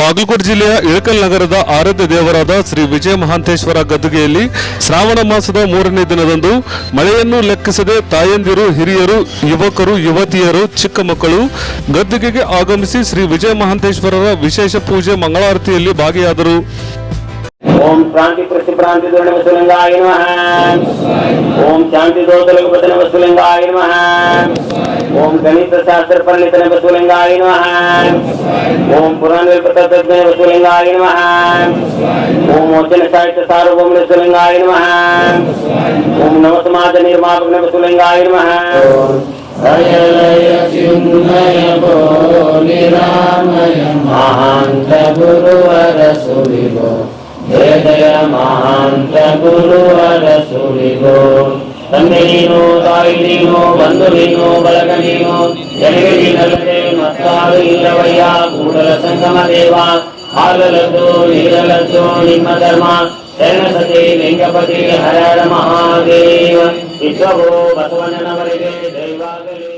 ಬಾಗಲಕೋಟೆ ಜಿಲ್ಲೆಯ ಇಳಕಲ್ ನಗರದ ಆರಾಧ್ಯ ದೇವರಾದ ಶ್ರೀ ವಿಜಯ ಮಹಾಂತೇಶ್ವರ ಗದ್ದುಗೆಯಲ್ಲಿ ಶ್ರಾವಣ ಮಾಸದ ಮೂರನೇ ದಿನದಂದು ಮಳೆಯನ್ನು ಲೆಕ್ಕಿಸದೆ ತಾಯಂದಿರು, ಹಿರಿಯರು, ಯುವಕರು, ಯುವತಿಯರು, ಚಿಕ್ಕ ಮಕ್ಕಳು ಗದ್ದುಗೆಗೆ ಆಗಮಿಸಿ ಶ್ರೀ ವಿಜಯ ಮಹಾಂತೇಶ್ವರರ ವಿಶೇಷ ಪೂಜೆ ಮಂಗಳಾರತಿಯಲ್ಲಿ ಭಾಗಿಯಾದರು. ಓಂ ಪ್ರತಿಭ್ರಾಂತಿ ಧೋರಣ ವಸುಲಿಂಗಾಯ ನಮಃ. ओम गणित शास्त्र पंडित ने वसुलिंगाय नमः। ओम पुराण वेद तत्व ने वसुलिंगाय नमः। ओम मोचन साहित्य सार्वभौम ने वसुलिंगाय नमः। ओम नव समाज निर्मापक ने वसुलिंगाय नमः। लय लय चिन्मय भो निरामय महान्त गुरुवरसुविभो हेदय ತಂದೆ ನೀನು, ತಾಯಿ ನೀನು, ಬಂಧು ನೀನು, ಬಳಗ ನೀನು ಎನಗೆ ನೀನಲ್ಲದೆ ಮತ್ತಾರು ಇಲ್ಲವಯ್ಯ, ಕೂಡಲ ಸಂಗಮ ದೇವ ಆಗಲದ್ದು ನೀರಲದ್ದು ನಿಮ್ಮ ಧರ್ಮ. ಶರಣಸತಿ ಲಿಂಗಪತಿ ಹರಡ ಮಹಾದೇವ. ವಿಶ್ವವು ಬಸವಣ್ಣನವರಿಗೆ ದೈವಾಗಲಿ.